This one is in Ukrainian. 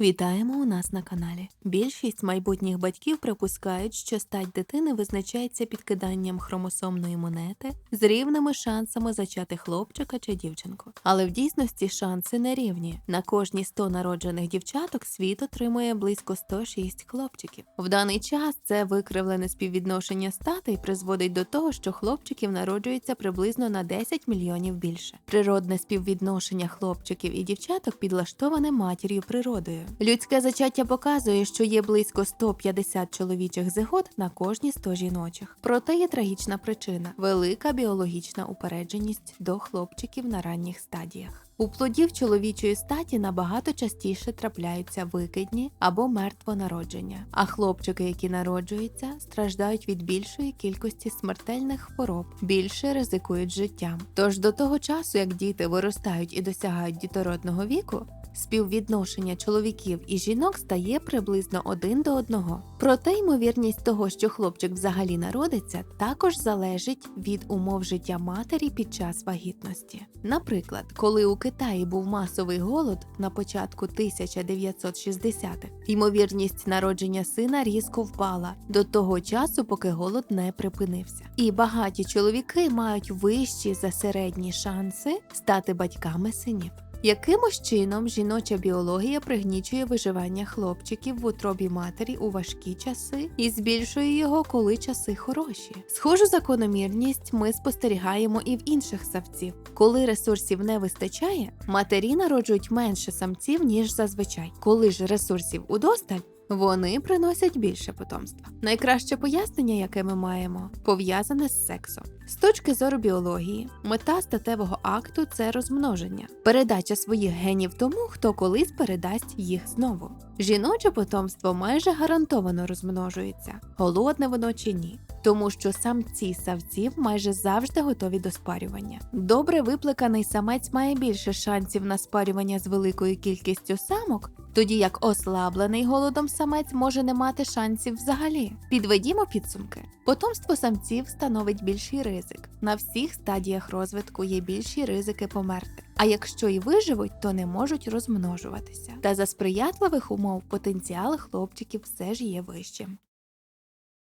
Вітаємо у нас на каналі. Більшість майбутніх батьків припускають, що стать дитини визначається підкиданням хромосомної монети з рівними шансами зачати хлопчика чи дівчинку. Але в дійсності шанси не рівні. На кожні 100 народжених дівчаток світ отримує близько 106 хлопчиків. В даний час це викривлене співвідношення статей призводить до того, що хлопчиків народжується приблизно на 10 мільйонів більше. Природне співвідношення хлопчиків і дівчаток підлаштоване матір'ю природою. Людське зачаття показує, що є близько 150 чоловічих зигот на кожні 100 жіночих. Проте є трагічна причина велика біологічна упередженість до хлопчиків на ранніх стадіях. У плодів чоловічої статі набагато частіше трапляються викидні або мертвонародження, а хлопчики, які народжуються, страждають від більшої кількості смертельних хвороб, більше ризикують життям. Тож до того часу, як діти виростають і досягають дітородного віку, співвідношення чоловіків і жінок стає приблизно один до одного. Проте ймовірність того, що хлопчик взагалі народиться, також залежить від умов життя матері під час вагітності. Наприклад, коли у Китаї був масовий голод на початку 1960-х, ймовірність народження сина різко впала до того часу, поки голод не припинився. І багаті чоловіки мають вищі за середні шанси стати батьками синів. Якимось чином жіноча біологія пригнічує виживання хлопчиків в утробі матері у важкі часи і збільшує його, коли часи хороші. Схожу закономірність ми спостерігаємо і в інших савців. Коли ресурсів не вистачає, матері народжують менше самців ніж зазвичай. Коли ж ресурсів удосталь. Вони приносять більше потомства. Найкраще пояснення, яке ми маємо, пов'язане з сексом. З точки зору біології, мета статевого акту це розмноження, передача своїх генів тому, хто колись передасть їх знову. Жіноче потомство майже гарантовано розмножується, голодне воно чи ні. Тому що самці савців майже завжди готові до спарювання. Добре виплеканий самець має більше шансів на спарювання з великою кількістю самок, тоді як ослаблений голодом самець може не мати шансів взагалі. Підведімо підсумки. Потомство самців становить більший ризик. На всіх стадіях розвитку є більші ризики померти. А якщо і виживуть, то не можуть розмножуватися. Та за сприятливих умов потенціал хлопчиків все ж є вищим.